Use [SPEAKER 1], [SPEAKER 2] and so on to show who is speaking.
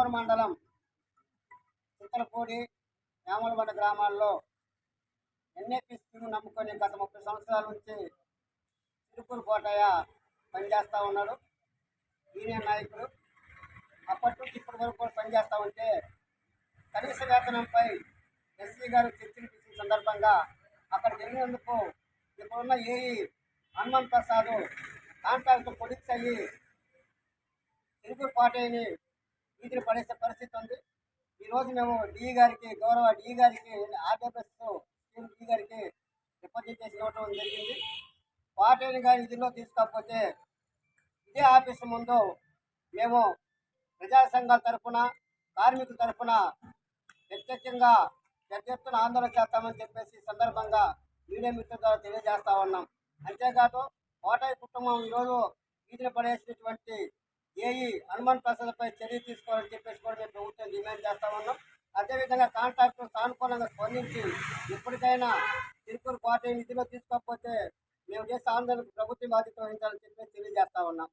[SPEAKER 1] కోవూరు మండలం చిత్తలపూడి యామలబండ గ్రామాల్లో NAP scheme నమ్ముకొని గత ముప్పై సంవత్సరాల నుంచి తిరుపూరు కోటయ్య పనిచేస్తూ ఉన్నాడు. యూనియన్ నాయకుడు. అప్పటి నుంచి ఇప్పటి వరకు కూడా పనిచేస్తూ ఉంటే కనీస వేతనంపై ఎస్సీ గారు చర్చలు సందర్భంగా అక్కడికి వెళ్ళినందుకు ఇప్పుడున్న ఏఈ హనుమంత్ ప్రసాద్ కాంట్రాక్ట్ పొడిక్స్ అయ్యి తిరుపూరు పార్టీని వీధిని పడేసే పరిస్థితి ఉంది. ఈరోజు మేము డిఈ గారికి గౌరవ డిఈ గారికి ఆర్డబ్ల్యూఎస్ స్కీమ్ డిఈ గారికి రిప్రజెంటేషన్ ఇవ్వడం జరిగింది. పార్టీని కానీ ఇదిలో తీసుకోకపోతే ఇదే ఆఫీసు ముందు మేము ప్రజా సంఘాల తరఫున కార్మికుల తరఫున ప్రత్యేకంగా పెద్ద ఎత్తున ఆందోళన చేస్తామని చెప్పేసి సందర్భంగా మీడియా మిత్రుల ద్వారా తెలియజేస్తా ఉన్నాం. అంతేకాదు కోటాయి కుటుంబం ఈరోజు వీధిని పడేసినటువంటి ఏఈ హనుమాన్ ప్రసాద్పై చర్య తీసుకోవాలని చెప్పేసి కూడా మేము ప్రభుత్వం డిమాండ్ చేస్తా ఉన్నాం. అదేవిధంగా కాంట్రాక్టర్ సానుకూలంగా స్పందించి ఇప్పటికైనా తిరుపూరు కోట నిధిలో తీసుకోకపోతే మేము చేసే ఆందోళనకు ప్రభుత్వం బాధ్యత వహించాలని చెప్పేసి తెలియజేస్తా ఉన్నాం.